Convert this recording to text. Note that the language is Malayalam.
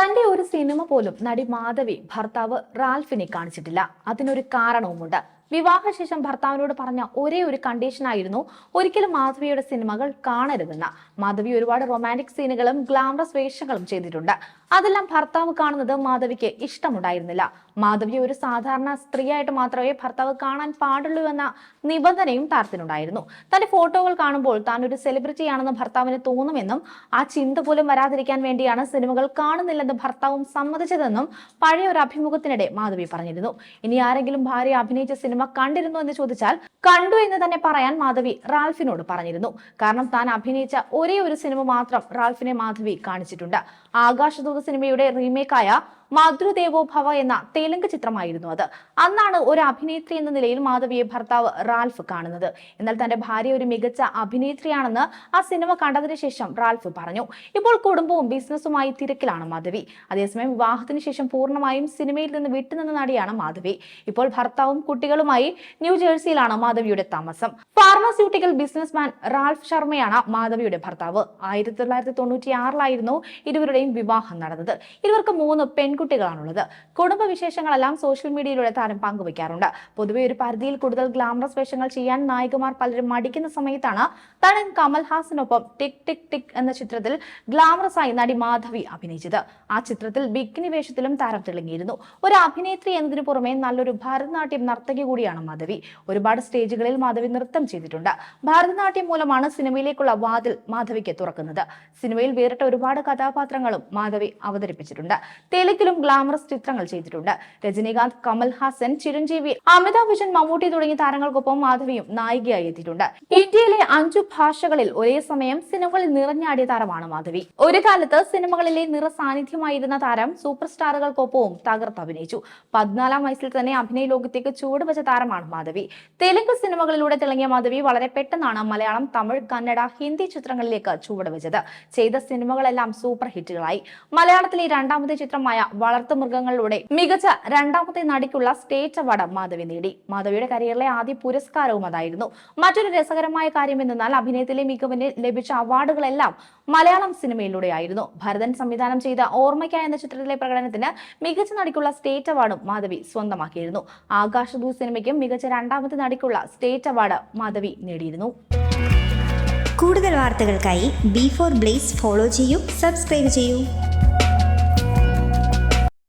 തന്റെ ഒരു സിനിമ പോലും നടി മാധവി ഭർത്താവ് റാൽഫിനെ കാണിച്ചിട്ടില്ല. അതിനൊരു കാരണവുമുണ്ട്. വിവാഹശേഷം ഭർത്താവിനോട് പറഞ്ഞ ഒരേ ഒരു കണ്ടീഷനായിരുന്നു ഒരിക്കലും മാധവിയുടെ സിനിമകൾ കാണരുതെന്ന. മാധവി ഒരുപാട് റൊമാന്റിക് സീനുകളും ഗ്ലാമറസ് വേഷങ്ങളും ചെയ്തിട്ടുണ്ട്. അതെല്ലാം ഭർത്താവ് കാണുന്നത് മാധവിക്ക് ഇഷ്ടമുണ്ടായിരുന്നില്ല. മാധവി ഒരു സാധാരണ സ്ത്രീയായിട്ട് മാത്രമേ ഭർത്താവ് കാണാൻ പാടുള്ളൂ എന്ന നിബന്ധനയും താരത്തിനുണ്ടായിരുന്നു. തന്റെ ഫോട്ടോകൾ കാണുമ്പോൾ താൻ ഒരു സെലിബ്രിറ്റിയാണെന്ന് ഭർത്താവിന് തോന്നുമെന്നും ആ ചിന്ത പോലും വരാതിരിക്കാൻ വേണ്ടിയാണ് സിനിമകൾ കാണുന്നില്ലെന്ന് ഭർത്താവും സമ്മതിച്ചതെന്നും പഴയ ഒരു അഭിമുഖത്തിനിടെ മാധവി പറഞ്ഞിരുന്നു. ഇനി ആരെങ്കിലും ഭാര്യ അഭിനയിച്ച സിനിമ കണ്ടിരുന്നു എന്ന് ചോദിച്ചാൽ കണ്ടു എന്ന് തന്നെ പറയാൻ മാധവി റാൽഫിനോട് പറഞ്ഞിരുന്നു. കാരണം താൻ അഭിനയിച്ച ഒരേ ഒരു സിനിമ മാത്രം റാൽഫിനെ മാധവി കാണിച്ചിട്ടുണ്ട്. ആകാശദൂത സിനിമയുടെ റീമേക്കായ മാതൃദേവോ ഭവ എന്ന തെലുങ്ക് ചിത്രമായിരുന്നു അത്. അന്നാണ് ഒരു അഭിനേത്രി എന്ന നിലയിൽ മാധവിയെ ഭർത്താവ് റാൽഫ് കാണുന്നത്. എന്നാൽ തന്റെ ഭാര്യ ഒരു മികച്ച അഭിനേത്രിയാണെന്ന് ആ സിനിമ കണ്ടതിന് ശേഷം റാൽഫ് പറഞ്ഞു. ഇപ്പോൾ കുടുംബവും ബിസിനസ്സുമായി തിരക്കിലാണ് മാധവി. അതേസമയം വിവാഹത്തിന് ശേഷം പൂർണമായും സിനിമയിൽ നിന്ന് വിട്ടുനിന്ന നടിയാണ് മാധവി. ഇപ്പോൾ ഭർത്താവും കുട്ടികളുമായി ന്യൂജേഴ്സിയിലാണ് മാധവിയുടെ താമസം. ഫാർമസ്യൂട്ടിക്കൽ ബിസിനസ്മാൻ റാൽഫ് ശർമ്മയാണ് മാധവിയുടെ ഭർത്താവ്. ആയിരത്തി തൊള്ളായിരത്തി തൊണ്ണൂറ്റി ആറിലായിരുന്നു ഇരുവരുടെയും വിവാഹം നടന്നത്. ഇവർക്ക് മൂന്ന് പെൺകുട്ടികളാണുള്ളത്. കുടുംബ വിശേഷങ്ങളെല്ലാം സോഷ്യൽ മീഡിയയിലൂടെ താരം പങ്കുവയ്ക്കാറുണ്ട്. പൊതുവെ ഒരു പരിധിയിൽ കൂടുതൽ ഗ്ലാമറസ് വേഷങ്ങൾ ചെയ്യാൻ നായികമാർ പലരും മടിക്കുന്ന സമയത്താണ് താൻ കമൽഹാസനൊപ്പം ടിക് ടിക് ടിക് എന്ന ചിത്രത്തിൽ ഗ്ലാമറസ് ആയി നടി മാധവി അഭിനയിച്ചത്. ആ ചിത്രത്തിൽ ബിക്കിനി വേഷത്തിലും താരം തിളങ്ങിയിരുന്നു. ഒരു അഭിനേത്രി എന്നതിനു പുറമെ നല്ലൊരു ഭരതനാട്യം നർത്തകി കൂടിയാണ് മാധവി. ഒരുപാട് സ്റ്റേജുകളിൽ മാധവി നൃത്തം ചെയ്തിട്ടുണ്ട്. ഭരതനാട്യം മൂലമാണ് സിനിമയിലേക്കുള്ള വാതിൽ മാധവിക്ക് തുറക്കുന്നത്. സിനിമയിൽ വേറിട്ട ഒരുപാട് കഥാപാത്രങ്ങളും മാധവി അവതരിപ്പിച്ചിട്ടുണ്ട്. തെലുങ്കിലും ഗ്ലാമറസ് ചിത്രങ്ങൾ ചെയ്തിട്ടുണ്ട്. രജനീകാന്ത് കമൽ ഹാസൻ ചിരഞ്ജീവി അമിതാഭ് ബച്ചൻ മമ്മൂട്ടി തുടങ്ങിയ താരങ്ങൾക്കൊപ്പം മാധവിയും നായികയായി എത്തിയിട്ടുണ്ട്. ഇന്ത്യയിലെ അഞ്ചു ഭാഷകളിൽ ഒരേ സമയം സിനിമകളിൽ നിറഞ്ഞാടിയ താരമാണ് മാധവി. ഒരു കാലത്ത് സിനിമകളിലെ നിറ സാന്നിധ്യമായിരുന്ന താരം സൂപ്പർ സ്റ്റാറുകൾക്കൊപ്പവും തകർത്ത് അഭിനയിച്ചു. പതിനാലാം വയസ്സിൽ തന്നെ അഭിനയ ലോകത്തേക്ക് ചുവടുവച്ച താരമാണ് മാധവി. തെലുങ്ക് സിനിമകളിലൂടെ തിളങ്ങിയ മാധവി വളരെ പെട്ടെന്നാണ് മലയാളം തമിഴ് കന്നഡ ഹിന്ദി ചിത്രങ്ങളിലേക്ക് ചുവടുവെച്ചത്. ചെയ്ത സിനിമകളെല്ലാം സൂപ്പർ ഹിറ്റുകളായി മലയാളത്തിലെ രണ്ടാമത്തെ ചിത്രമായ വളർത്തു മൃഗങ്ങളിലൂടെ മികച്ച രണ്ടാമത്തെ നടിക്കുള്ള സ്റ്റേറ്റ് അവാർഡ് മാധവി നേടി. മാധവിയുടെ കരിയറിലെ ആദ്യ പുരസ്കാരവും അതായിരുന്നു. മറ്റൊരു രസകരമായ കാര്യം എന്നാൽ അഭിനയത്തിലെ മികവിന് ലഭിച്ച അവാർഡുകളെല്ലാം മലയാളം സിനിമയിലൂടെയായിരുന്നു. ഭരതൻ സംവിധാനം ചെയ്ത ഓർമ്മയ്ക്ക എന്ന ചിത്രത്തിലെ പ്രകടനത്തിന് മികച്ച നടിക്കുള്ള സ്റ്റേറ്റ് അവാർഡും മാധവി സ്വന്തമാക്കിയിരുന്നു. ആകാശദൂത് സിനിമയ്ക്കും മികച്ച രണ്ടാമത്തെ നടിക്കുള്ള സ്റ്റേറ്റ് അവാർഡ് മാധവി നേടിയിരുന്നു. കൂടുതൽ വാർത്തകൾക്കായി ബി ഫോർ ബ്ലേസ് ഫോളോ ചെയ്യൂ സബ്സ്ക്രൈബ് ചെയ്യൂ.